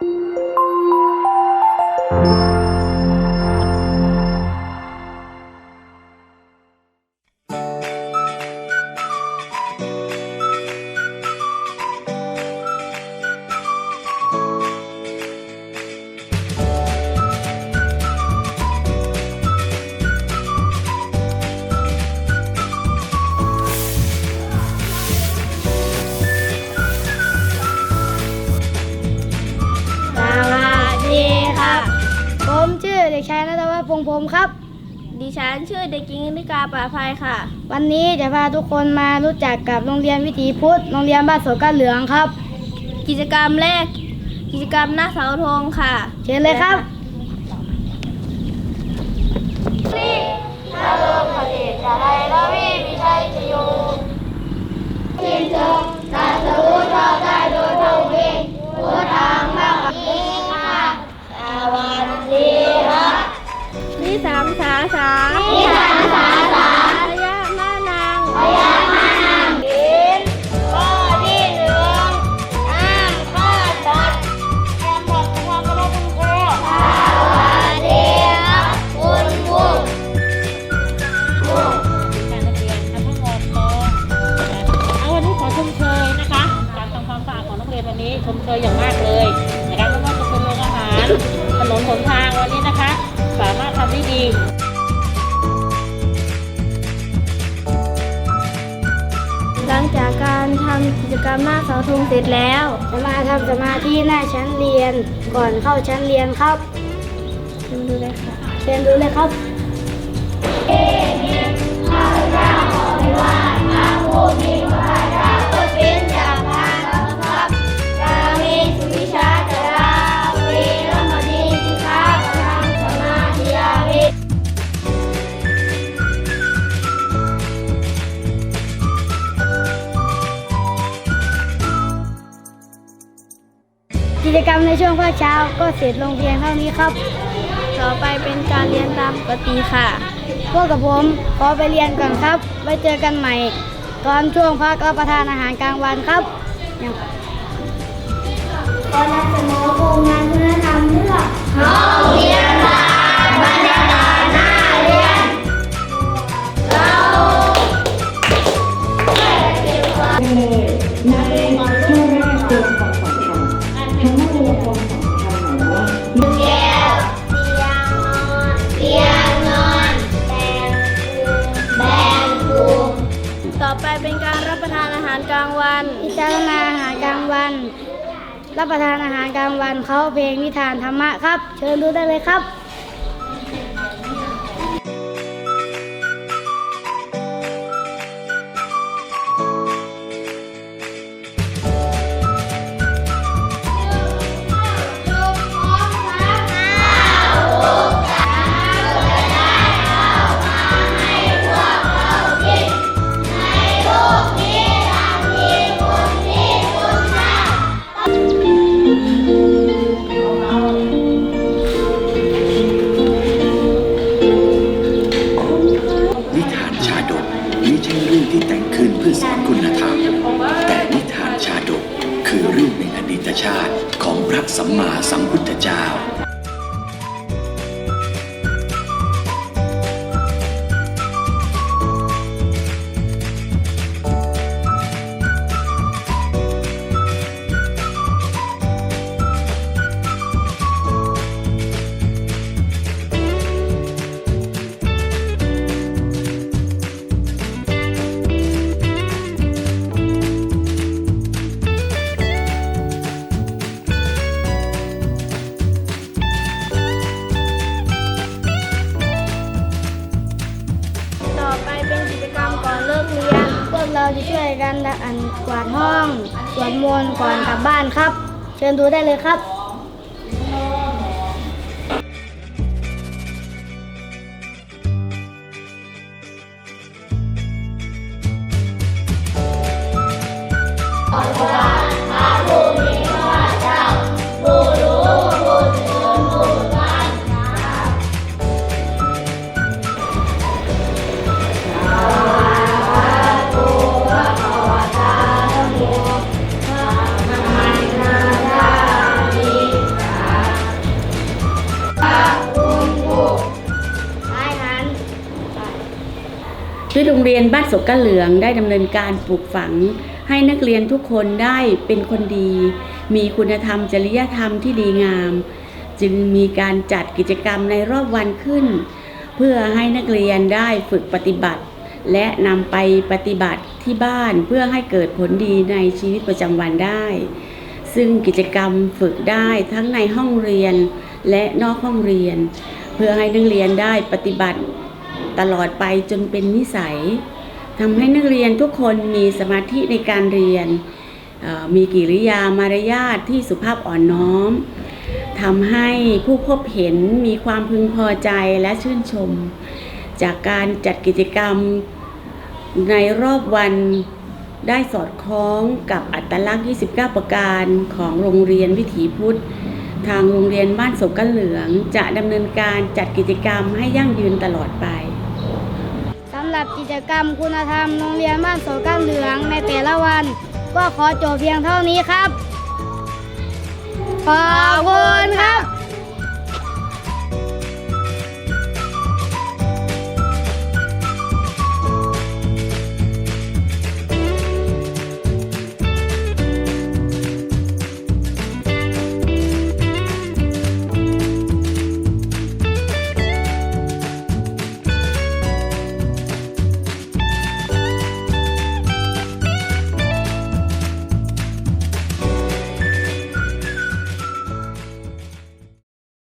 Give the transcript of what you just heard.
ส เด็กชายนัทวัฒน์พงษ์พรหมครับ ดิฉันชื่อเด็กหญิงนิกาป่าภัยค่ะ วันนี้จะพาทุกคนมารู้จักกับโรงเรียนวิถีพุทธโรงเรียนบ้านสวนก้าเหลืองครับ กิจกรรมแรก กิจกรรมหน้าเสาธงค่ะ เชิญเลยครับ วันนี้ชมเชยอย่างมากเลยนะคะไม่ว่าจะเป็นโรงอาหารถนนหนทางวันนี้นะคะ สามารถทำได้ดีหลังจากการทำกิจกรรมหน้าเสาธงเสร็จแล้วจะมาทำสมาธิหน้าชั้นเรียนก่อนเข้าชั้นเรียนครับดูเลยค่ะเชิญดูเลยครับ จกรรมในช่วงภาคเช้าก็เสร็จลงเพียงเท่านี้ครับ ต่อไปเป็นการเรียนตามปกติค่ะ พวกกับผมขอไปเรียนก่อนครับ ไว้เจอกันใหม่ ตอนช่วงพักรับประทานอาหารกลางวันครับตอนนั้นำเสนอโครงงานคุณธรรมเรื่อ ทั้งนักเรียนความสำคัญหน่อยว่าแก้วเตียงนอนเตียงนอนแบงกูต่อไปเป็นการรับประทานอาหารกลางวันพิจารณาอาหารกลางวัน รับประทานอาหารกลางวันเขาเพลงนิทานธรรมะครับ เชิญดูได้เลยครับ ใช่เรื่องที่แต่งขึ้นเพื่อสอนคุณธรรม แต่นิทานชาดกคือเรื่องในอดีตชาติของพระสัมมาสัมพุทธเจ้า เราจะช่วยกันอันกวาดห้องสวดมนต์ก่อนกลับบ้านครับ เชิญดูได้เลยครับ โรงเรียนบ้านสกกะเหลืองได้ดำเนินการปลูกฝัง ให้นักเรียนทุกคนได้เป็นคนดี มีคุณธรรมจริยธรรมที่ดีงาม จึงมีการจัดกิจกรรมในรอบวันขึ้น เพื่อให้นักเรียนได้ฝึกปฏิบัติ และนำไปปฏิบัติที่บ้านเพื่อให้เกิดผลดีในชีวิตประจำวันได้ ซึ่งกิจกรรมฝึกได้ทั้งในห้องเรียนและนอกห้องเรียน เพื่อให้นักเรียนได้ปฏิบัติ ตลอดไปจนเป็นนิสัยทำให้นักเรียนทุกคนมีสมาธิในการเรียน มีกิริยามารยาทที่สุภาพอ่อนน้อมทำให้ผู้พบเห็นมีความพึงพอใจและชื่นชม จากการจัดกิจกรรมในรอบวันได้สอดคล้องกับอัตลักษณ์ 29 ประการของโรงเรียนวิถีพุทธ ทางโรงเรียนบ้านสกกันเหลือง จะดำเนินการจัดกิจกรรมให้ยั่งยืนตลอดไป หรับกิจกรรมคุณธรรมโรงเรียนบ้านโสกันเหลืองในแต่ละวัน ก็ขอจบเพียงเท่านี้ครับ ขอบคุณครับ